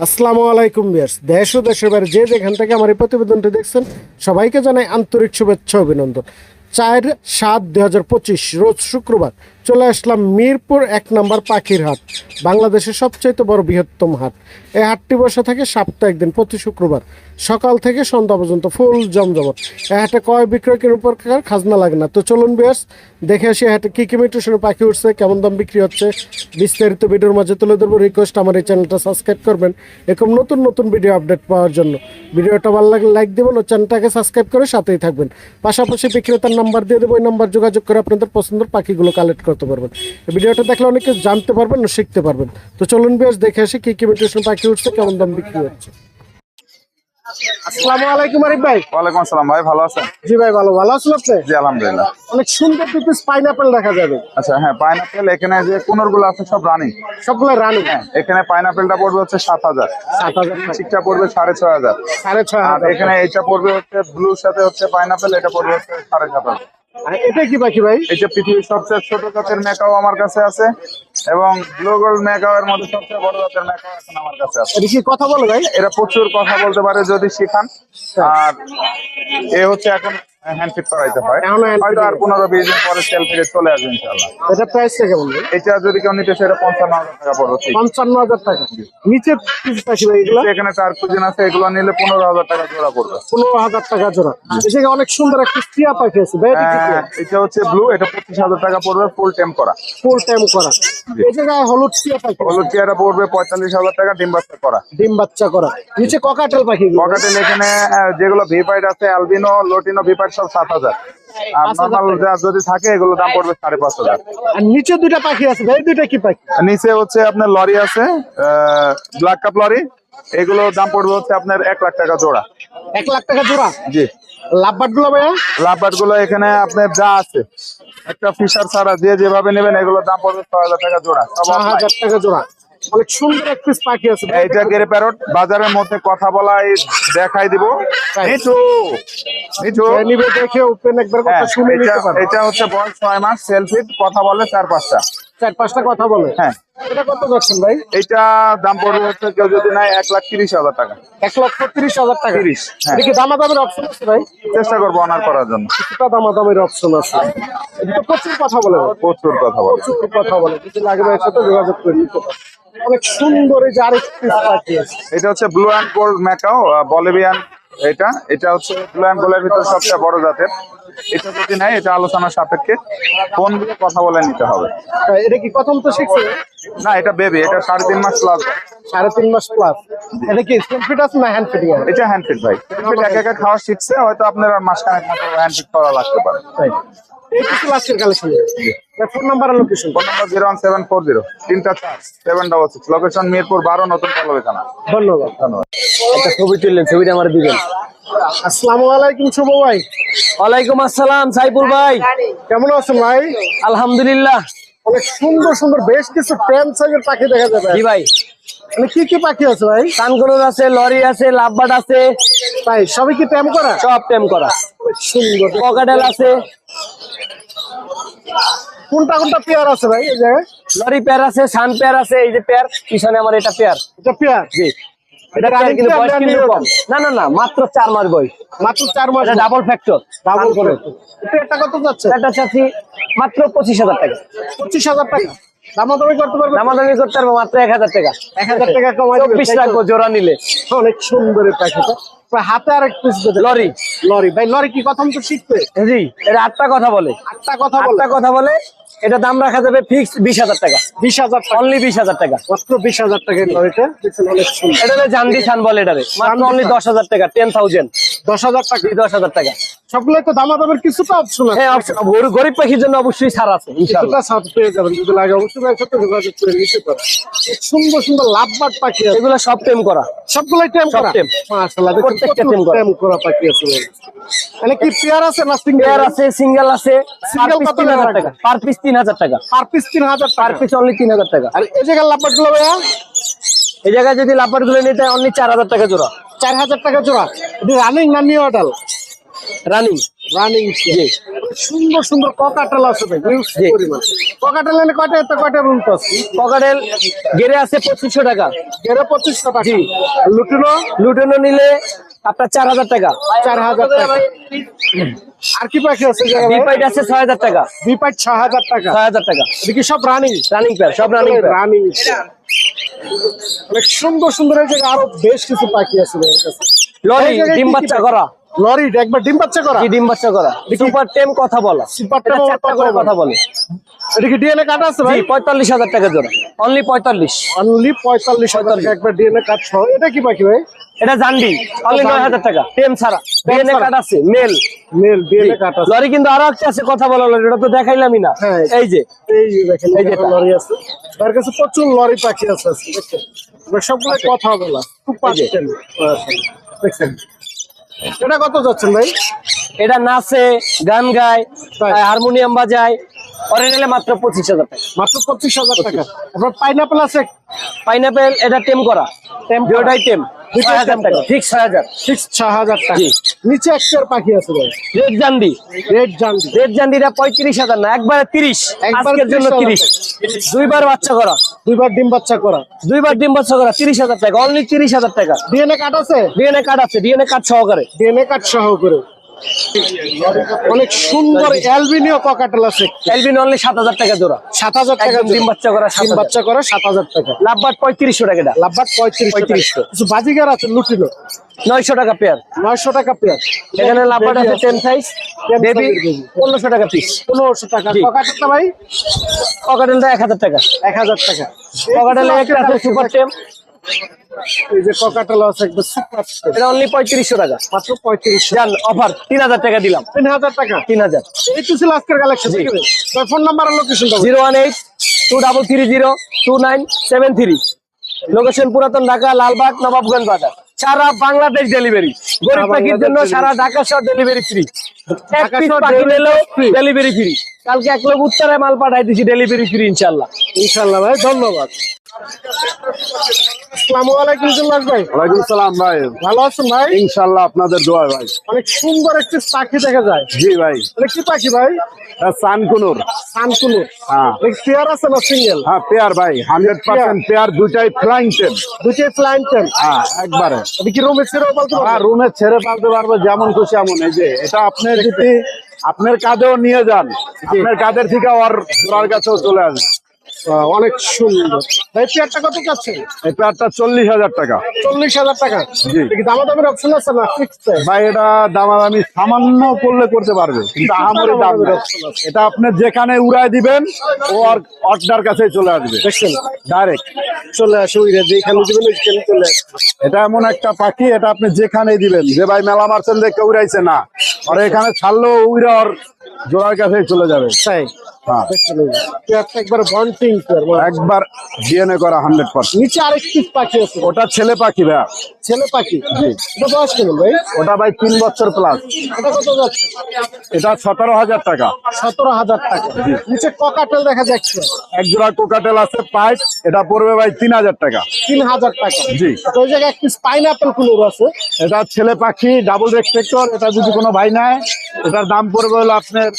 আসসালামু আলাইকুম বিয়ার্স দেশ ও দেশের বাইরে যে যেখান থেকে আমার এই প্রতিবেদনটি দেখছেন, সবাইকে জানাই আন্তরিক শুভেচ্ছা অভিনন্দন। চার সাত দুই রোজ শুক্রবার চলে আসলাম মিরপুর এক নম্বর পাখির হাট, বাংলাদেশের সবচাইতে বড় বৃহত্তম হাট। এই হাটটি বসে থাকে সপ্তাহে একদিন প্রতি শুক্রবার, সকাল থেকে সন্ধ্যা পর্যন্ত ফুল জমজমট। এই হাটে কয় বিক্রয় কেনার প্রকার খাজনা লাগে না? তো চলুন বিয়ার্স দেখে আসি হাটে কী কী মিউটেশনে পাখি উঠছে, কেমন দাম বিক্রি হচ্ছে। বিস্তারিত ভিডিওর মাঝে তুলে ধরবো রিকোয়েস্ট আমার এই চ্যানেলটা সাবস্ক্রাইব করবেন। এরকম নতুন নতুন ভিডিও আপডেট পাওয়ার জন্য। ভিডিওটা ভালো লাগলে লাইক দেবেন ও চ্যানেলটাকে সাবস্ক্রাইব করে সাথেই থাকবেন। পাশাপাশি বিক্রেতার নাম্বার দিয়ে দেবো, ওই নাম্বার যোগাযোগ করে আপনাদের পছন্দের পাখিগুলো কালেক্ট করতে পারবেন। ভিডিওটা দেখলে অনেকে জানতে পারবেন ও শিখতে পারবেন। তো চলুন বেশ দেখে আসি কী কী মিউটেশন পাখি উঠছে কেমন দাম বিক্রি হচ্ছে। আসসালামু আলাইকুম আরিফ ভাই। ওয়ালাইকুম আসসালাম ভাই ভালো আছেন? জি ভাই ভালো। ভালো আছেন আপনি? জি আলহামদুলিল্লাহ। অনেক সুন্দর পিস পাইনাপেল দেখা যাবে। আচ্ছা হ্যাঁ পাইনাপেল এখানে যে আছে সব রানিং। সবগুলো রানি। হ্যাঁ এখানে পাইনাপেলটা পড়বে হচ্ছে পড়বে সাড়ে ছয় হাজার। সাড়ে ছয় আর হাজার। এখানে এটা পড়বে হচ্ছে ব্লুর সাথে হচ্ছে পাইনাপেল এটা পড়বে হচ্ছে সাড়ে সাত হাজার। আর এটা কি পাখি ভাই? এই যে পৃথিবীর সবচেয়ে ছোট জাতের মেকাও আমার কাছে আছে এবং ব্লু গোল্ড মেকাও এর মধ্যে সবচেয়ে বড় জাতের মেকাও এখন আমার কাছে আছে। এটা কি কথা বলে ভাই? এরা প্রচুর কথা বলতে পারে যদি শিখান। আর এ হচ্ছে এখন হ্যান্ডফিট করাইতে হয় এখন hand feed হয়তো আর পনেরো বিশ দিন পরে সেল থেকে চলে আসবে ইনশাল্লাহ এটা প্রাইসটা কেমন ভাই? এটা যদি কেউ নিতে সেটা পঞ্চান্ন হাজার টাকা পড়বে। পঞ্চান্ন হাজার টাকা। নিচে পিস পাখি ভাই এগুলো? এখানে চার কুজিন আছে এগুলো নিলে পনেরো হাজার টাকা জোড়া পড়বে। পনেরো হাজার টাকা জোড়া। এদিকে অনেক সুন্দর একটা টিয়া পাখি আছে এটা হ্যাঁ, হচ্ছে ব্লু এটা পঁচিশ হাজার টাকা পড়বে ফুল টেম করা। ফুল টাইম করা। জায়গায় হলুদ টিয়া পাখি হলুদ পড়বে পঁয়তাল্লিশ হাজার টাকা ডিম বাচ্চা করা। ডিম বাচ্চা করা। নিচে ককাটেল পাখি পকেটেল এখানে যেগুলো ভিপাইড আছে অ্যালবিনো লোটিনো ভিপাইড সব সাত হাজার। যদি থাকে এগুলো দাম পড়বে সাড়ে পাঁচ হাজার। আর নিচে দুইটা পাখি আছে ভাই দুইটা কি পাখি? নিচে হচ্ছে আপনার লরি আছে ব্ল্যাক কাপ লরি। এগুলো দাম পড়বে হচ্ছে আপনার এক লাখ টাকা জোড়া। এক লাখ টাকা জোড়া? জি। লাভবাটগুলো ভাইয়া? লাভবাটগুলো এখানে আপনার যা আছে একটা ফিশার ছাড়া যে যেভাবে নেবেন এগুলোর দাম পড়বে ছয় হাজার টাকা জোড়া। offline। হাজার টাকা জোড়া। অনেক সুন্দর এক পিস পাখি আছে। এইটা গেরে প্যারট বাজারের মধ্যে কথা বলাই দেখাই দিব। নিচু নিচু নিবে দেখে ওপেন একবার কথা হ্যাঁ, শুনে এটা নিতে পারো। এটা হচ্ছে বয়স ছয় মাস সেলফি কথা বলে চার পাঁচটা। চার পাঁচটা কথা বলে। হ্যাঁ। এটা কত ভাই? এইটা দাম পড়বে হচ্ছে কেউ যদি নাই এক লাখ তিরিশ হাজার টাকা। এক লক্ষ তিরিশ হাজার টাকা। তিরিশ, হ্যাঁ। এটা কি দামাদামের অপশন আছে ভাই? চেষ্টা করব অনার করার জন্য। কিছুটা দামাদামের অপশন আছে। এটা তো প্রচুর কথা বলে। প্রচুর কথা বলে। প্রচুর কথা বলে। যদি লাগে ভাইয়ের যোগাযোগ করে নিতে অনেক সুন্দর এই যে এটা হচ্ছে blue and gold macaw Bolivian এটা এটা হচ্ছে অ্যান্ড ভিতরে সবচেয়ে বড় জাতের। এটা যদি নাই এটা আলোচনার সাপেক্ষে ফোন দিয়ে কথা বলে নিতে হবে। এটা কি প্রথম তো শিখছে? না এটা বেবি এটা সাড়ে তিন মাস প্লাস সাড়ে তিন মাস প্লাস এটা কি স্ক্রিন ফিট আছে না হ্যান্ড ফিটিং এটা হ্যান্ড ফিট ভাই। একা একা খাওয়া শিখছে হয়তো আপনার মাসখানেক মতো হ্যান্ড ফিট করা লাগতে পারে। লাস্টের কালেকশন ফোন নাম্বার আর location phone number zero one seven four zero তিনটা চার seven double six location Mirpur বারো নতুন ধন্যবাদ। ধন্যবাদ। একটা ছবি তুললেন ছবিটা আমার দিবেন। আসসালামু আলাইকুম শুভ ভাই। ওয়ালাইকুম আসসালাম সাইফুল ভাই। কেমন আছেন ভাই? আলহামদুলিল্লাহ। অনেক সুন্দর সুন্দর বেশ কিছু প্রেম সাইজের পাখি দেখা যাবে। জি ভাই? কি কি পাখি আছে ভাই? কানকনুর আছে লরি আছে লাভবাট আছে। তাই সবই কি ট্যাম করা? সব টেম করা। সুন্দর। পকেটেল আছে। কোনটা কোনটা পেয়ার আছে ভাই? এই জায়গায় লরি পেয়ার আছে সান পেয়ার আছে এই যে পেয়ার পিছনে আমার এটা পেয়ার এটা পেয়ার জি। এটা পেয়ার কিন্তু বয়স কিন্তু কম। না না না মাত্র চার মাস বয়স। মাত্র চার মাস এটা ডাবল ফ্যাক্টর ডাবল করে এটা কত যাচ্ছে? এটা চাচ্ছি মাত্র পঁচিশ হাজার টাকা। পঁচিশ হাজার টাকা। দামাদামি করতে পারবে? দামাদামি করতে পারব মাত্র এক হাজার টাকা। এক হাজার টাকা কমাই চব্বিশ রাখব জোড়া নিলে। অনেক সুন্দর এই হাতে আর এক পিস লরি। লরি। ভাই লরি কি কথা তো শিখবে? জি এটা আটটা কথা বলে। আটটা কথা আটটা কথা বলে। এটা দাম রাখা যাবে ফিক্সড বিশ হাজার টাকা। বিশ হাজার অনলি বিশ হাজার টাকা। মাত্র বিশ হাজার টাকা এটা জান্ডি ছান বলে এটারে মাত্র অনলি। দশ হাজার টাকা টেন থাউজেন্ড দশ হাজার টাকা। দশ হাজার টাকা। সবগুলো তো দামাদামের কিছুটা অপশন আছে। হ্যাঁ গরিব পাখির জন্য অবশ্যই ছাড় আছে কিছুটা সাথ পেয়ে যাবেন। যদি লাগে অবশ্যই ভাই সাথে যোগাযোগ করে নিতে পারেন। সুন্দর সুন্দর লাভবাট পাখি আছে। এগুলো সব টেম করা। সবগুলাই টেম সব করা? টেম। মাশাআল্লাহ প্রত্যেকটা টেম করা। টেম করা পাখি আছে মানে কি পেয়ার আছে না সিঙ্গেল পেয়ার আছে সিঙ্গেল আছে। পিস কত? টাকা। পার পিস তিন হাজার টাকা। পার পিস তিন হাজার পার পিস অনলি তিন হাজার টাকা। আর এই জায়গায় লাপারগুলো ভাইয়া? এই জায়গায় যদি লাপারগুলো নিতে অনলি চার হাজার টাকা জোড়া। চার হাজার টাকা জোড়া। রানিং না নিউ অডাল রানিং রানিং জি সুন্দর সুন্দর ককাটাল আছে ভাই জি। ককাটাল এনে কয়টা এত কয়টা রুম আছে? পকাটেল গেড়ে আছে পঁচিশশো টাকা। এরা পঁচিশশো টাকা। জি। লুটিনো? লুটেনো নিলে আপনার চার হাজার টাকা। চার হাজার টাকা। আর কি পাখি আছে বিপাইট আছে ছয় হাজার টাকা। বিপাইট ছ হাজার টাকা। ছয় হাজার টাকা। কি সব রানিং রানিং পেয়ার সব রানিং রানিং অনেক সুন্দর সুন্দর আরও বেশ কিছু পাখি আছে। লরি ডিম বাচ্চা করা। লরি একবার ডিম বাচ্চা করা? কি ডিম বাচ্চা করা? সুপার টেম কথা বলা। Tame চারটা করে কথা বলে। এটা কি ডিএনএ কাটা আছে ভাই? পঁয়তাল্লিশ হাজার টাকা জোড়া। অনলি পঁয়তাল্লিশ। অনলি পঁয়তাল্লিশ হাজার টাকা একবার ডিএনএ কাট সহ। এটা কি পাখি ভাই? এটা জানবি অনলি নয় হাজার টাকা। টেম ছাড়া। ডিএনএ। কার্ড আছে মেল মেল ডিএনএ কাট আছে। লরি কিন্তু আরও একটা আছে কথা বলা লরি, এটা তো দেখাইলামই না। হ্যাঁ। এই যে। এই যে। দেখেন এই যে লরি আছে। তার কাছে প্রচুর লরি পাখি আছে দেখছেন? সবগুলো কথা বলা। খুব পাচ্ছেন দেখছেন? এটা কত যাচ্ছেন ভাই? এটা নাচে গান গায় হারমোনিয়াম বাজায় অরিজিনালে মাত্র পঁচিশ হাজার টাকা। মাত্র পঁচিশ হাজার টাকা। আপনার পাইনাপেল আছে? পাইনাপেল এটা টেম করা। করা। দুটাই টেম। নিচে একটার পাখি আছে red jenday red jenday red জান্ডিটা পঁয়ত্রিশ হাজার না একবারে তিরিশ। জন্য 30,000 তিরিশ। দুইবার বাচ্চা করা। দুইবার ডিম বাচ্চা করা। দুইবার ডিম বাচ্চা করা তিরিশ হাজার টাকা। অনলি তিরিশ হাজার টাকা। ডিএনএ কাট আছে? ডিএনএ কার্ড আছে ডিএনএ কার্ড সহকারে। ডিএনএ কাট সহ করে অনেক সুন্দর অ্যালবিনিও ককাটেল আছে। এলবিন অনলি সাত হাজার টাকা জোড়া। সাত হাজার টাকা ডিম বাচ্চা করা ডিম বাচ্চা করে সাত হাজার টাকা। লাভবার পঁয়ত্রিশশো টাকা লাভবাট পঁয়ত্রিশ 3500 কিছু বাজিগার আছে লুটিনো নয়শো টাকা পেয়ার। নয়শো টাকা পেয়ার। এখানে লাভবার আছে টেন সাইজ বেবি। পনেরোশো টাকা পিস পনেরোশো টাকা। ককাটেলটা ভাই? পকেটেলটা এক হাজার টাকা। এক হাজার টাকা। পকেটেলে একটা সুপার টেম এই যে ককাটেল আছে একবার সুপার এটা অনলি পঁয়ত্রিশশো টাকা। মাত্র পঁয়ত্রিশশো। জান অফার তিন হাজার টাকা দিলাম। তিন হাজার টাকা? তিন হাজার। এই তো ছিল আজকের কালেকশন ঠিক ফোন নাম্বার আর location two nine seven three. Location পুরাতন ঢাকা লালবাগ নবাবগঞ্জ বাজার। সারা বাংলাদেশ ডেলিভারি গরিব সারা পাখির জন্য সারা ঢাকা শহর ডেলিভারি ফ্রি এক পিস পাখি নিলেও ডেলিভারি ফ্রি কালকে এক লোক উত্তরে মাল পাঠাই দিছি ডেলিভারি ফ্রি ইনশাল্লাহ। ইনশাল্লাহ ভাই ধন্যবাদ। আসসালামু আলাইকুম জুল্লাস ভাই। ওয়ালাইকুম সালাম ভাই। ভালো আছেন ভাই? ইনশাল্লাহ আপনাদের দোয়া ভাই। অনেক সুন্দর একটি পাখি দেখা যায়। জি ভাই। এটা কি পাখি ভাই? সানকুনুর। সানকুনু হ্যাঁ। পেয়ার আছে না সিঙ্গেল? হ্যাঁ পেয়ার ভাই। পেয়ার। দুটাই ফ্লাইং হ্যাঁ একবারে। এটা কি রুমে ছেড়ে পালতে পারব? যেমন খুশি এমন। এই যে এটা আপনি যদি আপনার কাঁধেও নিয়ে যান আপনার কাঁধের থেকে ওর জোড়ার কাছেও চলে আসবে। অনেক সুন্দর। ভাই পেয়ারটা কত কাছে এই পেয়ারটা চল্লিশ হাজার টাকা। চল্লিশ হাজার টাকা। কি দামাদামের অপশন আছে না ভাই এটা দামাদামি সামান্য করলে করতে পারবে কিন্তু আহামরি দাম। এটা আপনি যেখানে উড়াই দিবেন ও আর অর্ডার কাছে চলে আসবে। দেখছেন? ডাইরেক্ট চলে আসে ওইরা যেখানে দিবেন ওইখানে চলে এটা এমন একটা পাখি এটা আপনি যেখানে দিবেন। যে ভাই মেলা মারছেন দেখে উড়াইছে না। আর এখানে ছাড়লেও উড়ে জোড়ার কাছে চলে যাবে। তাই হ্যাঁ। একবার বন্টিং পেয়ার একবার ডিএনএ করা হান্ড্রেড পার্সেন্ট নিচে আরেক পিস পাখি আছে। ওটা ছেলে পাখি ভাইয়া। ছেলে পাখি? এটা বয়স কেমন ভাই? ওটা ভাই তিন বছর প্লাস এটা কত যাচ্ছে? এটা সতেরো হাজার টাকা। সতেরো হাজার টাকা। নিচে ককাটেল দেখা যাচ্ছে। এক জোড়া কোকাটেল আছে পাইপ এটা পড়বে ভাই তিন হাজার টাকা। তিন হাজার টাকা। জি। তো ওই জায়গায় এক পিস পাইনাপেল কুলোর আছে। এটা ছেলে পাখি ডাবল রেসপেক্টর এটা যদি কোনো ভাই নেয় এটার দাম পড়বে হলো আপনার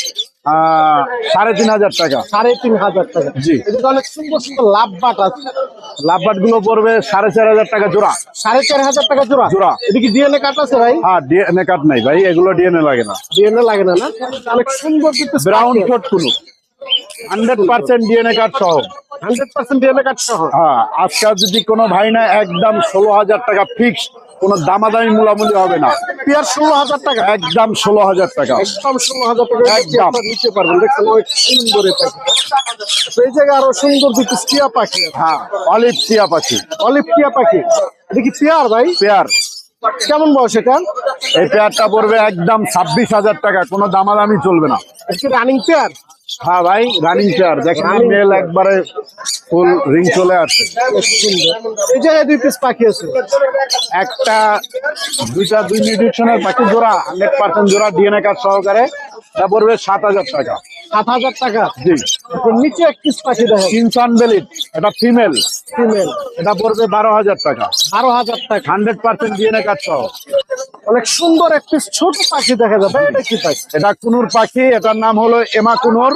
সাড়ে তিন হাজার টাকা। সাড়ে তিন হাজার টাকা। জি। অনেক সুন্দর সুন্দর লাভ বাট আছে। লাভবাটগুলো পড়বে সাড়ে চার হাজার টাকা জোড়া। সাড়ে চার হাজার টাকা জোড়া? জোড়া। এদিকে ডিএনএ কাট আছে ভাই? হ্যাঁ ডিএনএ কাট নাই ভাই এগুলো ডিএনএ লাগে না। ডিএনএ লাগে না না? অনেক সুন্দর ব্রাউন কোট কোনো হান্ড্রেড পার্সেন্ট ডিএনএ কার্ড সহ। হান্ড্রেড পার্সেন্ট ডিএনএ কাট সহ? হ্যাঁ আজকাল যদি কোনো ভাই না একদম ষোলো হাজার টাকা ফিক্স কোনো দামাদামি মূলামূলি হবে না। পেয়ার ষোলো হাজার টাকা? একদম ষোলো হাজার টাকা। একদম ষোলো হাজার টাকা। একদম। একদম নিতে পারবেন দেখছেন অনেক সুন্দর এই পাখি জায়গায় আরও সুন্দর দুটো টিয়া পাখি হ্যাঁ অলিভ টিয়া পাখি। অলিভ টিয়া পাখি। এটা কি পেয়ার ভাই? পেয়ার। কেমন বয়স এটা? এই পেয়ারটা পড়বে একদম ছাব্বিশ হাজার টাকা কোনো দামাদামি চলবে না। রানিং পেয়ার হ্যাঁ ভাই রানিং চেয়ার দেখেন মেল একবারে ফুল রিং চলে আসছে। এই জায়গায় দুই পিস পাখি আছে। একটা দুইটা দুই মিউটেশনের পাখি জোড়া হান্ড্রেড পার্সেন্ট জোড়া ডিএনএ কার্ড সহকারে। তা পড়বে সাত হাজার টাকা। সাত হাজার টাকা? জি। নিচে এক পিস পাখি দেখা কিনসন বেলিট এটা ফিমেল ফিমেল এটা পড়বে বারো হাজার টাকা। বারো হাজার টাকা। হান্ড্রেড পার্সেন্ট ডিএনএ কাজ সহ অনেক সুন্দর একটি ছোট পাখি দেখা যাবে। এটা কি পাখি? এটা কুনুর পাখি এটার নাম হলো এমা কুনুর।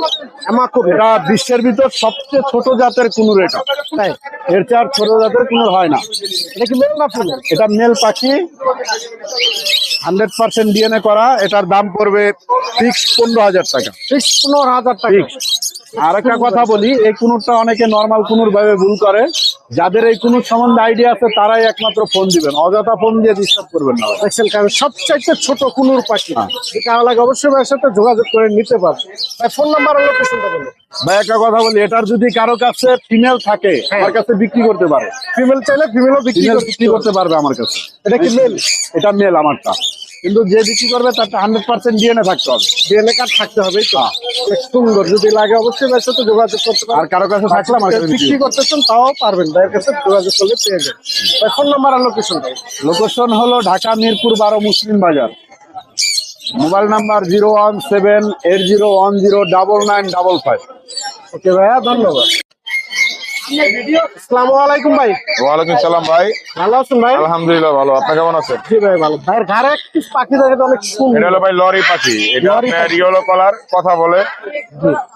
আমাকে এটা বিশ্বের ভিতর সবচেয়ে ছোট জাতের কুনুর এটা। তাই? এর চেয়ে আর ছোট জাতের কুনুর হয় না। এটা কি মেল না ফিমেল? এটা মেল পাখি। হান্ড্রেড পার্সেন্ট ডিএনএ করা। এটার দাম পড়বে ফিক্স পনেরো হাজার টাকা। ফিক্স পনেরো হাজার টাকা। আর একটা কথা বলি এই কুনুরটা অনেকে নর্মাল কুনুর ভাবে ভুল করে। যাদের এই কুনুর সম্বন্ধে আইডিয়া আছে তারাই একমাত্র ফোন দিবেন। অযথা ফোন দিয়ে ডিস্টার্ব করবেন না। দেখছেন কারণ সবচাইতে ছোট কুনুর পাখি। এটা লাগে অবশ্যই ভাইয়ের সাথে যোগাযোগ করে নিতে পারবে। ভাই ফোন নাম্বার আর লোকেশনটা বলুন ভাই একটা কথা বলি এটার যদি কারও কাছে ফিমেল থাকে আমার কাছে বিক্রি করতে পারে। ফিমেল চাইলে ফিমেলও বিক্রি ফিমেল বিক্রি করতে পারবে আমার কাছে। এটা কি মেল এটা মেল আমারটা। কিন্তু যে বিক্রি করবে তারটা হান্ড্রেড পার্সেন্ট ডিএনএ থাকতে হবে। ডিএনএ কার্ড থাকতে হবে অনেক সুন্দর যদি লাগে অবশ্যই ভাইয়ের তো যোগাযোগ করতে আর কারও কাছে থাকলাম বিক্রি করতে চান তাও পারবেন। ভাইয়ের কাছে যোগাযোগ করলে পেয়ে যাবেন। ফোন নাম্বার আর লোকেশনটা লোকেশন হলো ঢাকা মিরপুর বারো Muslim Bazar. Mobile number zero one seven eight zero one zero double nine double five. Okay ভাইয়া ধন্যবাদ। আসসালামু আলাইকুম ভাই। ওয়ালাইকুম সালাম ভাই। ভালো আছেন ভাই? আলহামদুলিল্লাহ ভালো। আপনি কেমন আছেন? জি ভাই ভালো। ঘরে একটি পাখি দেখে অনেক সুন্দর। এটা হলো ভাই লরি পাখি। এটা আপনার ইয়েলো কালার কথা বলে।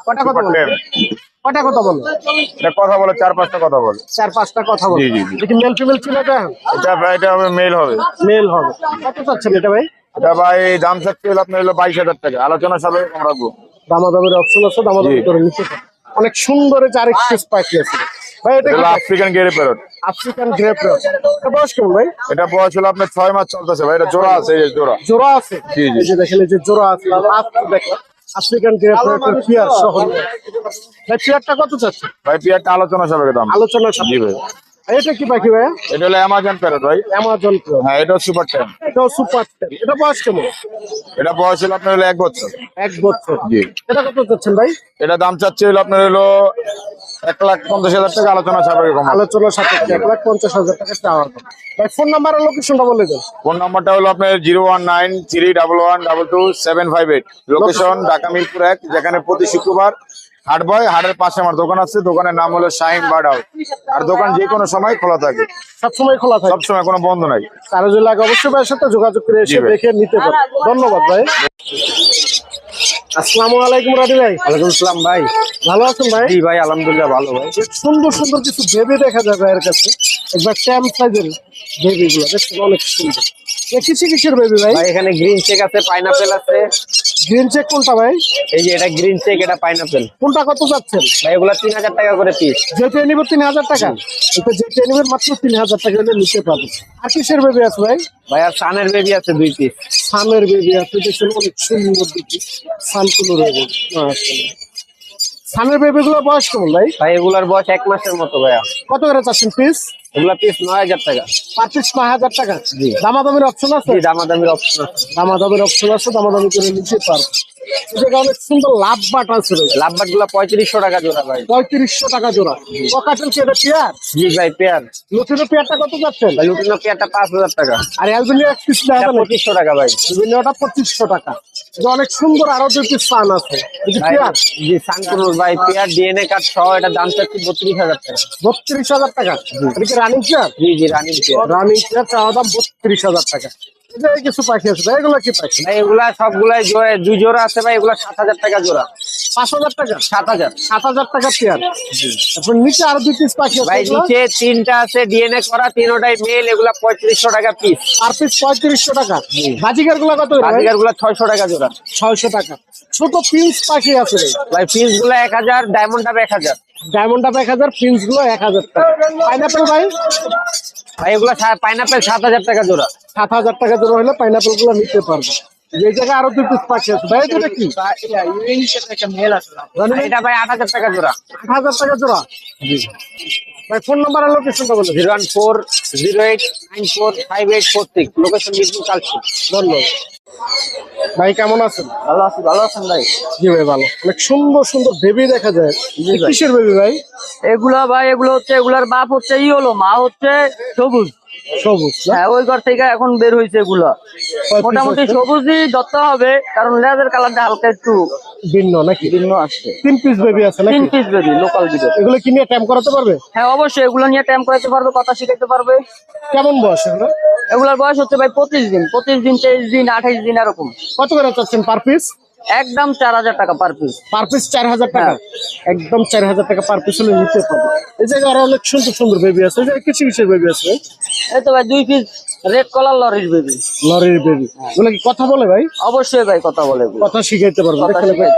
কটা কথা বলে কটা কথা বলে এটা কথা বলে চার পাঁচটা কথা বলে। চার পাঁচটা কথা বলে জি, জি, জি। মেল ফিমেল ছিল এটা? এটা ভাই এটা হবে মেল হবে। মেল হবে। কত চাচ্ছেন এটা ভাই? এটা ভাই দাম আপনার হলো বাইশ হাজার টাকা। আলোচনা সাথে কম রাখব। দামাদামের অপশন আছে দামাদামি। করে নিতে অনেক সুন্দর আরেক পিস পাখি আছে। ভাই এটা African grey parrot African grey এটা বয়স কেমন ভাই? এটা বয়স হলো আপনার ছয় মাস চলতেছে ভাই এটা জোড়া আছে এই যে জোড়া। জোড়া আছে? জি, জি। এই যে দেখেন এই যে জোড়া আছে। দেখেন। আফ্রিকান গ্রেপ পিয়ার সহ। ভাই পিয়ারটা কত চাচ্ছে ভাই পিয়ারটা আলোচনা সাপেক্ষে দাম। আলোচনা এটা কি পাখি ভাই এটা হলো অ্যামাজন প্যারট ভাই। অ্যামাজন প্রো হ্যাঁ এটা সুপার টেন এটাও সুপার টেন এটা বয়স কেমন? এটা বয়স হলো আপনার হলো এক বছর। এক বছর। জি। এটা কত চাচ্ছেন ভাই? এটা দাম চাচ্ছে হলো আপনার হলো এক লাখ পঞ্চাশ হাজার টাকা আলোচনা সাপেক্ষে কম আলোচনা সাপেক্ষে এক লাখ পঞ্চাশ হাজার টাকা চাওয়া হবে। ভাই ফোন নাম্বার আর লোকেশনটা বলে দেন। ফোন নাম্বারটা হলো আপনার zero one nine three double one double two seven five eight. Location Dhaka Mirpur এক যেখানে প্রতি শুক্রবার হাট বয় হাটের পাশে আমার দোকান আছে দোকানের নাম হলো শাহিন বার্ড হাউস। আর দোকান যে কোনো সময় খোলা থাকে। সবসময় খোলা থাকে। সবসময় কোনো বন্ধ নাই। কারও যদি লাগে অবশ্যই ভাইয়ের সাথে যোগাযোগ করে এসে দেখে নিতে পারেন ধন্যবাদ ভাই। আসসালামু আলাইকুম রাজি ভাই। ওয়ালাইকুম আসসালাম ভাই। ভালো আছেন ভাই? জি ভাই আলহামদুলিল্লাহ ভালো ভাই। সুন্দর সুন্দর কিছু বেবি দেখা যায় ভাইয়ের কাছে। একবার সাইজেরগুলো অনেক সুন্দর। কিসে কিসের বেবি ভাই। এখানে গ্রিন চেক আছে পাইনাপেল আছে। গ্রিন চেক কোনটা ভাই? এই যে এটা গ্রিন চেক এটা পাইনাপেল কোনটা কত যাচ্ছেন? ভাই এগুলা তিন হাজার টাকা করে পিস যেতে নিব তিন হাজার টাকা। এটা যেতে নিবেন মাত্র তিন হাজার টাকা হলে নিতে পারবেন আর কিসের বেবি আছে ভাই? ভাই আর সানের বেবি আছে দুই পিস সানের বেবি আছে দেখছেন অনেক সুন্দর দেখি সানকুলো বেবি সানের বেবি গুলো বয়স কেমন ভাই? ভাই এগুলার বয়স এক মাসের মতো ভাইয়া। কত করে চাচ্ছেন পিস এগুলা পিস নয় হাজার টাকা। পার পিস নয় হাজার টাকা? জি। দামাদামির অপশন আছে? দামাদামির অপশন আছে। দামাদামির অপশন আছে দামাদামি করে নিতে পারব অনেক সুন্দর লাভ বাট আছে ভাই লাভবাটগুলা পঁয়ত্রিশশো টাকা জোড়া ভাই। পঁয়ত্রিশশো টাকা জোড়া। পকাটেল কি এটা পেয়ার জি ভাই পেয়ার লুটিনো পেয়ারটা কত যাচ্ছেন? লুটিনো পেয়ারটা পাঁচ হাজার টাকা। আর এক পিস পঁচিশশো টাকা ভাই। পঁচিশশো টাকা। অনেক সুন্দর আরও দুই পিস আছে। ভাই, পেয়ার ডিএনএ কার্ড সহ এটা দাম চাচ্ছি বত্রিশ হাজার টাকা। বত্রিশ হাজার টাকা। রানিং পেয়ার জি জি রানিং পেয়ার রানিং চাওয়া দাম বত্রিশ হাজার টাকা। কিছু পাখি আছে? ভাই এগুলো কি পাখি ভাই এগুলা সবগুলাই দুই জোড়া আছে ভাই এগুলা সাত হাজার টাকা জোড়া। পাঁচ হাজার টাকা? সাত হাজার। সাত হাজার টাকা পেয়ার তারপর নিচে আরও দুই পিস পাখি আছে ভাই? নিচে তিনটা আছে ডিএনএ করা তিনোটাই মেল এগুলা পঁয়ত্রিশশো টাকা পিস পার পিস পঁয়ত্রিশশো টাকা। বাজিকারগুলো কত? বাজিকারগুলা ছয়শো টাকা জোড়া। ছয়শো টাকা। ছোট পিন্স পাখি আছে ভাই। পিসগুলা এক হাজার ডায়মন্ড আপ এক হাজার। ডায়মন্ড আপ এক হাজার পিন্সগুলো এক হাজার টাকা। পাইনাপেল ভাই? ভাই এগুলা পাইনাপেল সাত হাজার টাকা জোড়া। সাত হাজার টাকা জোড়া হলে পাইনাপেলগুলো নিতে পারবে। এই জায়গায় আরও দুই পিস পাখি আছে। ভাই এটা কি? ভাই, এটা ভাই আট হাজার টাকা জোড়া। আট হাজার টাকা জোড়া? ভাই ফোন নাম্বার আর লোকেশনটা বলে। দিন zero one four zero eight nine four five eight four six. Location Mirpur Kalshi ধন্যবাদ ভাই কেমন আছেন? ভালো আছি ভালো আছেন ভাই? জি ভাই ভালো। অনেক সুন্দর সুন্দর বেবি দেখা যায়। কিসের বেবি ভাই? এগুলা ভাই এগুলো হচ্ছে এগুলার বাপ হচ্ছে ই হলো মা হচ্ছে সবুজ। সবুজ হ্যাঁ ওই ঘর থেকে এখন বের হয়েছে এগুলা। মোটামুটি সবুজই ধরতে হবে কারণ লেজার কালারটা হালকা একটু ভিন্ন নাকি? ভিন্ন আসছে। তিন পিস বেবি আছে নাকি? তিন পিস বেবি লোকাল বিডে এগুলো কি নিয়ে টাইম করাতে পারবে? হ্যাঁ অবশ্যই এগুলো নিয়ে টাইম করাতে পারবে কথা শিখাতে পারবে। কেমন বয়স এগুলো? এগুলার বয়স হচ্ছে ভাই পঁচিশ দিন পঁচিশ দিন তেইশ দিন আঠাইশ দিন এরকম। কত করে চাচ্ছেন পার পিস একদম চার হাজার টাকা পার পিস পার পিস চার হাজার টাকা। একদম চার হাজার টাকা পার পিস হলে নিতে পারবে। এই জায়গায় আরও অনেক সুন্দর সুন্দর বেবি আছে। কিছু কিছু বেবি আছে এই তো ভাই দুই পিস রেড কলার লরির বেবি লরির বেবি এগুলো কি কথা বলে ভাই? অবশ্যই ভাই কথা বলে কথা শিখাইতে পারবে।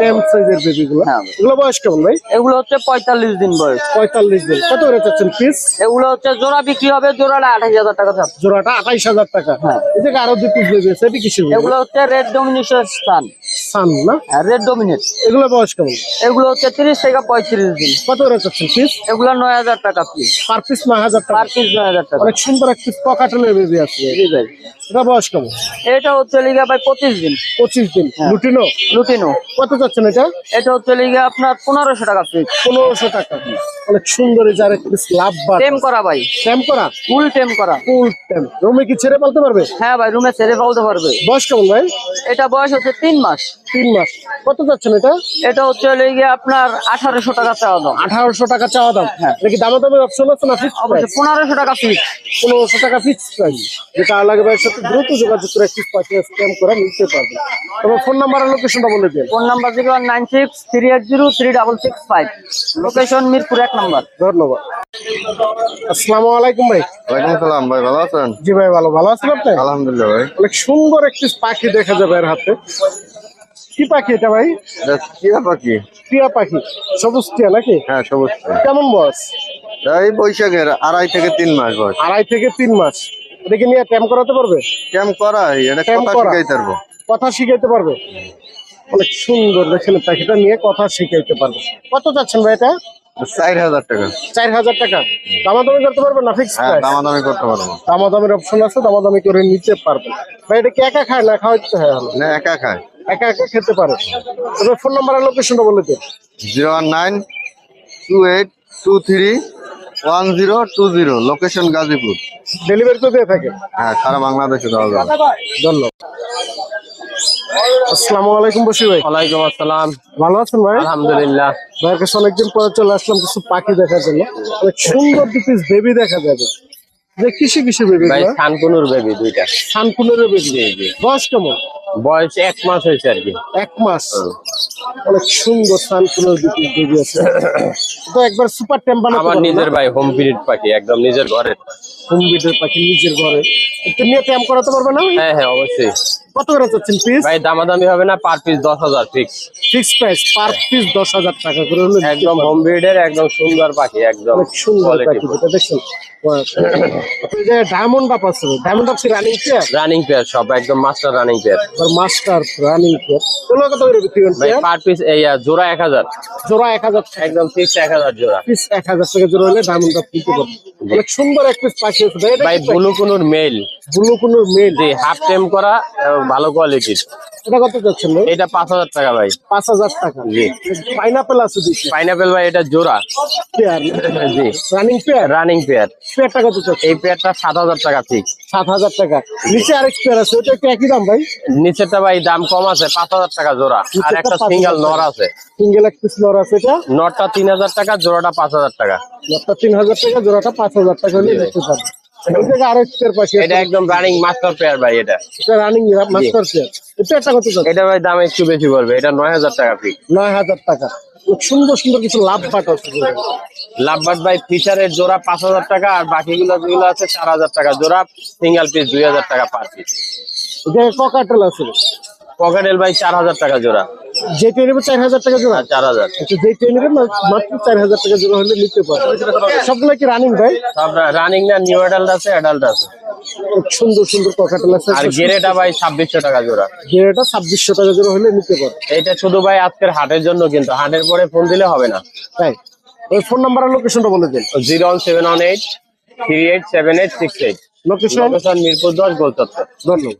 টেম সাইজের বেবি গুলো হ্যাঁ। এগুলো বয়স কেমন ভাই? এগুলো হচ্ছে পঁয়তাল্লিশ দিন বয়স। পঁয়তাল্লিশ দিন। কত করে চাচ্ছেন পিস এগুলো হচ্ছে জোড়া বিক্রি হবে জোড়াটা আঠাশ হাজার টাকা জোড়াটা আঠাইশ হাজার টাকা। হ্যাঁ। এই জায়গায় আরও দুই পিস বেবি আছে। এটি বেবি এগুলো হচ্ছে রেড ডোমিনেশন স্থান সান না? রেড ডোমিনেট এগুলো বয়স কেমন? এগুলো হচ্ছে তিরিশ থেকে পঁয়ত্রিশ দিন। কত করে চাচ্ছেন পিস এগুলো নয় হাজার টাকা পিস পার পিস নয় হাজার টাকা। পার পিস নয় হাজার টাকা। অনেক সুন্দর একটি পকাটেলের বেবি আছে। জি ভাই। এটা বয়স কেমন? এটা হচ্ছে লিগা ভাই পঁচিশ দিন। পঁচিশ দিন। হ্যাঁ। লুটিনো লুটিনো কত এটা? এটা হচ্ছে লিগা আপনার পনেরোশো টাকা পিস পনেরোশো টাকা। অনেক সুন্দর এই যার একটি লাভ বার টেম করা ভাই। করা? ফুল টেম করা। ফুল ট্যাম রুমে কি ছেড়ে পালতে পারবে? হ্যাঁ ভাই রুমে ছেড়ে ফেলতে পারবে। বয়স কেমন ভাই? এটা বয়স হচ্ছে তিন মাস। তিন মাস। কত যাচ্ছেন এটা? এটা হচ্ছে লিগে আপনার আঠারোশো টাকা চাওয়া দাম। আঠারোশো টাকা চাওয়া দাম হ্যাঁ। এটা দামা দামের অপশন আছে না ফিক্স অবশ্যই পনেরোশো টাকা পিস পনেরোশো টাকা ফিক্স প্রাইস যেটা লাগে ভাইয়ের সাথে দ্রুত যোগাযোগ করে একটি পাঠিয়ে স্ক্যাম করে নিতে পারবে। তবে ফোন নাম্বার আর লোকেশনটা বলে দিন phone number zero nine six three eight zero three double six five location Mirpur এক নম্বর। ধন্যবাদ। আসসালামু আলাইকুম ভাই। ওয়ালাইকুম সালাম ভাই ভালো আছেন? জি ভাই ভালো। ভালো আছেন আপনি? আলহামদুলিল্লাহ ভাই। অনেক সুন্দর একটি পাখি দেখা যাবে এর হাতে। কি পাখি এটা ভাই? টিয়া পাখি। টিয়া পাখি। সবুজ টিয়া নাকি? হ্যাঁ সবুজ কেমন বয়স? এই বৈশাখের আড়াই থেকে তিন মাস বয়স। আড়াই থেকে তিন মাস। এটাকে নিয়ে ট্যাম করাতে পারবে? কেম করাই এটা ক্যাম্প কথা। শিখাইতে পারব। কথা শিখাইতে পারবে? অনেক সুন্দর দেখেন পাখিটা নিয়ে কথা শিখাইতে পারবে। কত চাচ্ছেন ভাই এটা? চার হাজার টাকা। চার হাজার টাকা। দামাদামি করতে পারবে না ফিক্স হ্যাঁ দামাদামি করতে পারব। দামাদামির অপশন আছে দামাদামি করে নিতে ভাই এটা কি একা খায় না খাওয়াইতে হয়? না একা খায়। একা একা খেতে পারে। তবে ফোন নাম্বার আর লোকেশনটা বলে দিন। Zero one nine two eight two three one zero two zero location Gazipur. Delivery তো দিয়ে থাকে। হ্যাঁ সারা বাংলাদেশে দেওয়া যাবে। ধন্যবাদ। আসসালামু আলাইকুম বসি ভাই। ওয়ালাইকুম আসসালাম। ভালো আছেন ভাই? আলহামদুলিল্লাহ। ভাইয়ের কাছে অনেকদিন পরে চলে আসলাম কিছু পাখি দেখার জন্য। অনেক সুন্দর দু পিস বেবি দেখা যাবে। যে কিসে কিসে বেবি ভাই খানকুনুর বেবি দুইটা। বেবি বয়স কেমন? বয়স এক মাস হয়েছে আর কি। এক মাস। অনেক সুন্দর আছে তো একবার সুপার টেম্পার আমার নিজের ভাই হোম পিরিয়ড পাখি একদম নিজের ঘরের। হোমবিটের পাখি নিজের ঘরে। একটু নিয়ে ট্যাম করাতে পারবে না? হ্যাঁ হ্যাঁ অবশ্যই। কত করে চাচ্ছেন পিস ভাই দামাদামি হবে না পার পিস দশ হাজার fix fix price per piece দশ হাজার টাকা করে হলে একদম হোম ব্রিডের একদম সুন্দর পাখি একদম সুন্দর পাখি যেটা দেখছেন? যে ডায়মন্ড আপ আছে ডায়মন্ড আপ কি রানিং পেয়ার রানিং পেয়ার সব একদম মাস্টার রানিং পেয়ার আর মাস্টার রানিং পেয়ার এগুলো কত করে বিক্রি ভাই পার পিস এই জোড়া এক হাজার। জোড়া এক হাজার টাকা। একদম ফিক্স এক হাজার জোড়া। পিস এক হাজার টাকা জোড়া হলে ডায়মন্ড আপ কিনতে পারবেন অনেক সুন্দর এক পিস আছে ভাই ব্লু কুনুর মেল ব্লু কোনো মেল হাফ টেম করা এবং ভালো কোয়ালিটির এটা কত পাঁচ হাজার টাকা ভাই। পাঁচ হাজার টাকা। জি। পাইনাপেল আছে পাইনাপেল ভাই এটা জোড়া। পেয়ার জি। রানিং পেয়ার রানিং পেয়ার পেয়ারটা কত এই পেয়ারটা সাত হাজার টাকা ফিক্স সাত হাজার টাকা। নিচে আরেক পেয়ার আছে ওটা একটু একই দাম ভাই? নিচেরটা ভাই দাম কম আছে পাঁচ হাজার টাকা জোড়া। আর একটা সিঙ্গেল। নর আছে। সিঙ্গেল এক পিস লর আছে এটা? তিন হাজার টাকা জোড়াটা পাঁচ হাজার টাকা। একটা তিন হাজার টাকা জোড়াটা পাঁচ হাজার টাকা দেখতে পারবেন। এই থেকে আরেক পেয়ার পাশে এটা একদম রানিং মাস্টার পেয়ার ভাই এটা। এটা রানিং মাস্টার পেয়ার এটা একটা কত এটা ভাই দাম একটু বেশি পড়বে। এটা নয় হাজার টাকা ফিক্স নয় হাজার টাকা। খুব সুন্দর সুন্দর কিছু লাভ বাট আছে। লাভবাট ভাই ফিচারের জোড়া পাঁচ হাজার টাকা আর বাকিগুলো যেগুলো আছে চার হাজার টাকা। জোড়া সিঙ্গেল পিস দুই হাজার টাকা পার পিস এটা ককাটেল আছে? পকেটেল ভাই চার হাজার টাকা জোড়া। নেবে চার হাজার টাকা জোড়া? চার হাজার। আচ্ছা নেবে মাত্র চার হাজার টাকা জোড়া হলে নিতে পারবে সবগুলো কি রানিং ভাই? রানিং না নিউ অ্যাডাল্ট আছে অ্যাডাল্ট আছে। খুব সুন্দর সুন্দর আছে আর গেরেটা ভাই ছাব্বিশশো টাকা জোড়া। গেরেটা ছাব্বিশশো টাকা জোড়া হলে নিতে পারবে এটা শুধু ভাই আজকের হাটের জন্য কিন্তু হাটের পরে ফোন দিলে হবে না। তাই? ওই ফোন নাম্বার আর লোকেশনটা বলে দিন। Zero one seven one eight three eight seven eight six eight. Location location Mirpur দশ গোলচত্বর। ধন্যবাদ।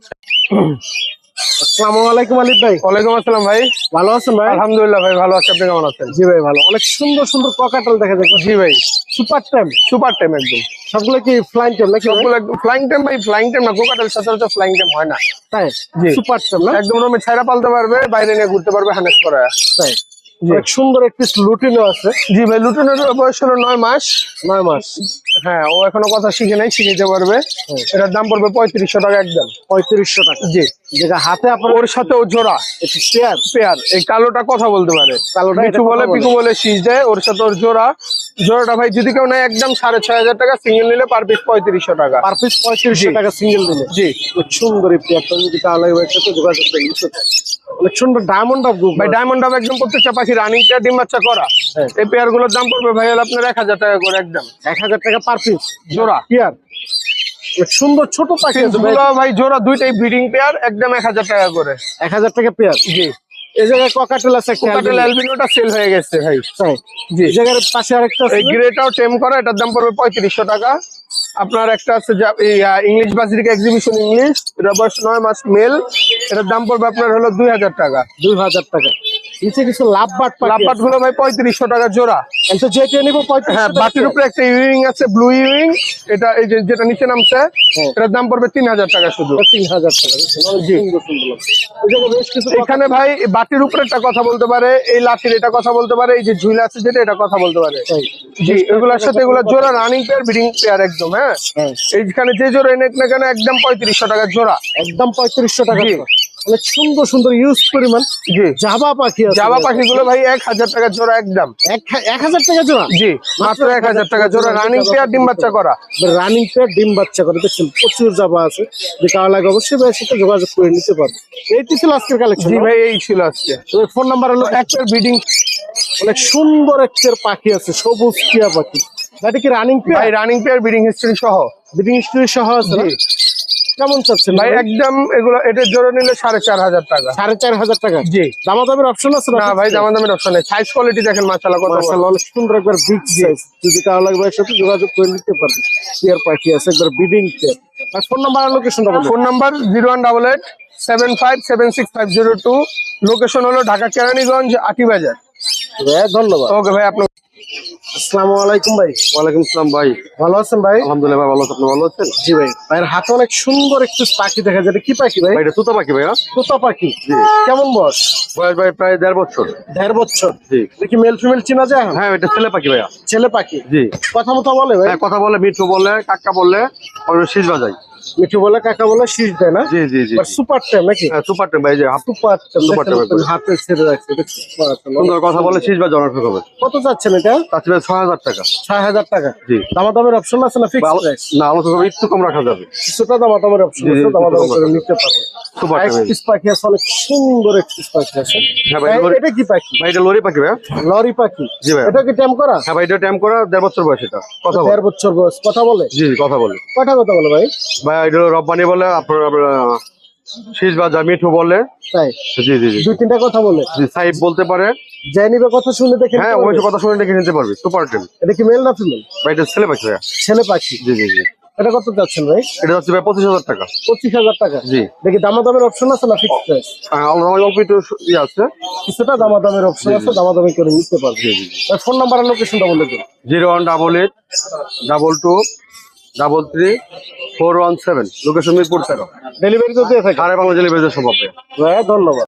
আসসালামু আলাইকুম আলিফ ভাই। ওয়ালাইকুম আসসালাম ভাই। ভালো আছেন ভাই? আলহামদুলিল্লাহ ভাই ভালো আছি। আপনি কেমন আছেন? জি ভাই ভালো। অনেক সুন্দর সুন্দর ককাটেল দেখা যায়। জি ভাই। সুপার টাইম সুপার টাইম একদম। সবগুলো কি ফ্লাইং টাইম নাকি সবগুলো একদম ফ্লাইং টাইম ভাই ফ্লাইং টাইম না কোকাটেল সচরাচর ফ্লাইং টাইম হয় না। তাই? জি। সুপার টাইম না? একদম রুমে ছাইরা পালতে পারবে বাইরে নিয়ে ঘুরতে পারবে হ্যানেস করা। তাই? সুন্দর একটি লুটিনও আছে। জি ভাই লুটনের বয়স হলো নয় মাস। নয় মাস। হ্যাঁ ও এখনও কথা শিখে নাই শিখে যেতে পারবে। এটার দাম পড়বে পঁয়ত্রিশশো টাকা একদম। পঁয়ত্রিশশো টাকা। জি। যেটা হাতে ওর সাথে ও জোড়া পেয়ার। এই কালোটা কথা বলতে পারে। কালোটা বলে বলে। পিকু বলে শীষ দেয় ওর সাথে ওর জোড়া। জোড়াটা ভাই যদি কেউ একদম সাড়ে ছয় হাজার টাকা সিঙ্গেল নিলে পার পিস পঁয়ত্রিশশো টাকা। পার পিস পঁয়ত্রিশশো টাকা সিঙ্গেল জি। সুন্দর এই পেয়ারটা। যদি সাথে যোগাযোগ করে অনেক সুন্দর ডায়মন্ড অফ গ্রুপ ভাই ডায়মন্ড একদম প্রত্যেকটা পাখি রানিং পেয়ার ডিম বাচ্চা করা। হ্যাঁ। এই পেয়ারগুলোর দাম পড়বে ভাই হলো আপনার এক হাজার টাকা করে একদম। এক হাজার টাকা পার পিস জোড়া। পেয়ার। সুন্দর ছোট পাখি আছে ভাই। ভাই জোড়া দুইটাই ব্রিডিং পেয়ার একদম এক হাজার টাকা করে। এক হাজার টাকা পেয়ার জি। এই জায়গায় ককাটেল আছে কোকাটেল। অ্যালবিনোটা সেল হয়ে গেছে ভাই। জি। এই জায়গার পাশে আরেকটা আছে এই গ্রেটাও টেম করা এটার দাম পড়বে পঁয়ত্রিশশো টাকা। আপনার একটা আছে ইংলিশ বাজিরিক এক্সিবিশন ইংলিশ এটা বয়স নয় মাস মেল এটার দাম পড়বে আপনার হলো দুই হাজার টাকা। দুই হাজার টাকা। নিচে কিছু লাভগুলো ভাই পঁয়ত্রিশশো টাকা জোড়া। যেটা নিবো হ্যাঁ বাটির উপরে একটা ইউরিং আছে ব্লু ইউরিং এটা এই যে যেটা নিচে নামছে হ্যাঁ। এটার দাম পড়বে তিন হাজার টাকা শুধু। তিন হাজার টাকা। এখানে ভাই বাটির উপরে একটা কথা বলতে পারে এই লাঠির এটা কথা বলতে পারে এই যে ঝুল আছে যেটা এটা কথা বলতে পারে। জি এগুলোর সাথে এগুলো জোড়া রানিং পেয়ার ব্রিডিং পেয়ার একদম হ্যাঁ? হ্যাঁ। এইখানে যে জোড়া এনে না কেন একদম পঁয়ত্রিশশো টাকা জোড়া। একদম পঁয়ত্রিশশো টাকা। অনেক সুন্দর সুন্দর ইউজ পরিমাণ জি। জাবা পাখি জামা পাখিগুলো ভাই এক হাজার টাকা জোড়া একদম। এক এক হাজার টাকা জোড়া? জি মাত্র এক হাজার টাকা জোড়া। রানিং পেয়ার ডিম বাচ্চা করা। রানিং পেয়ার ডিম বাচ্চা করে। দেখছেন প্রচুর জাবা আছে। যে কারও লাগে অবশ্যই ভাইয়ের সাথে যোগাযোগ করে নিতে পারবে এইটি ছিল আজকের কালেকশন জি ভাই এই ছিল আজকে। ফোন নাম্বার হলো একটা ব্রিডিং অনেক সুন্দর একটা পাখি আছে সবুজ টিয়া পাখি। এটা কি running pair running pair breeding history সহ। ব্রিডিং স্টোরি সহ আছে। কেমন চাচ্ছেন ভাই একদম এগুলো এটার জোড়া নিলে সাড়ে চার হাজার টাকা। সাড়ে চার হাজার টাকা। জি। দামাদামের অপশন আছে না ভাই দামা দামের অপশন নেই। সাইজ কোয়ালিটি দেখেন মাশাআল্লাহ কত। অনেক সুন্দর একবার বিগ সাইজ যদি কারও লাগবে ভাইয়ের সাথে যোগাযোগ করে নিতে পারবে টিয়ার পাখি আছে একবার বিডিং আর ফোন নাম্বার আর লোকেশনটা বলুন। Phone number zero one double eight seven five seven six five zero two location হলো ঢাকা কেরানীগঞ্জ আটি বাজার। ভাইয়া ধন্যবাদ। ওকে ভাই আপনার আসসালামু আলাইকুম ভাই। ওয়ালাইকুম আসসালাম ভাই। ভালো আছেন ভাই? আলহামদুলিল্লাহ ভাই, ভালো আপনি ভালো আছেন? জি ভাই। ভাইয়ের হাতে অনেক সুন্দর একটু পাখি দেখা যায়। এটা কি পাখি ভাই? এটা তুতা পাখি ভাইয়া। তোতা পাখি। কেমন বয়স? বয়স ভাই প্রায় দেড় বছর। দেড় বছর। জি। মেল ফিমেল চিনা যায় হ্যাঁ এটা ছেলে পাখি ভাইয়া। ছেলে পাখি? জি। কথা মতো বলে ভাই। হ্যাঁ কথা বলে মিঠু বলে কাকা বলে আর শীষ বাজাই। মিঠু বলে কাকা বলে শীষ দেয় না? জি জি জি। সুপার টাইম নাকি? হ্যাঁ সুপার টেম ভাই যে সুপার Super time, ভাই। হাতে ছেড়ে রাখছে। সুন্দর কথা বলে শীষ অনেক হবে। কত চাচ্ছেন এটা? ছয় হাজার টাকা। ছয় হাজার টাকা। জি। দামাদামের অপশন আছে না ফিক্স না আলোচনা একটু কম রাখা যাবে। কিছুটা দামাদামের অপশন জি, জি, আছে দামাদাম কম করে নিতে পারবে সুপার এক পিস পাখি আছে অনেক সুন্দর এক পিস পাখি আছে। হ্যাঁ ভাই ভাই, এটা কি পাখি? ভাই এটা লরি পাখি ভাইয়া। লরি পাখি। জি ভাই এটা কি ট্যাম করা? হ্যাঁ ভাই এটা ট্যাম করা দেড় বছর বয়স এটা। কথা বলে। দেড় বছর বয়স। কথা বলে? জি জি কথা বলে। কটা কথা বলে ভাই ভাই এটা রব্বানি বলে আপনার শীষ মিঠু বলে। তাই? জি জি জি। দুই তিনটা কথা বলে। জি সাইব বলতে পারে। যাই নিবে কথা শুনে দেখে হ্যাঁ ওই কথা শুনে দেখে নিতে পারবি সুপার এটা কি মেল না ফিমেল ভাই এটা ছেলে পাখি ভাইয়া। ছেলে পাখি। জি জি জি। এটা কত ভাই? এটা হচ্ছে ভাই পঁচিশ হাজার টাকা। পঁচিশ হাজার টাকা। জি। দেখি দামাদামের অপশন আছে না ফিক্স প্রাইস হ্যাঁ, আমার অল্প একটু ইয়ে আছে। কিছুটা দামাদামের অপশন আছে দামাদামি করে নিতে পারবে। ফোন নাম্বার আর লোকেশনটা বলে দিন zero one double eight double two double three four one seven location Mirpur তেরো ডেলিভারি তো দিয়ে থাকে। সারা বাংলা ডেলিভারি সম্ভব ভাইয়া ধন্যবাদ।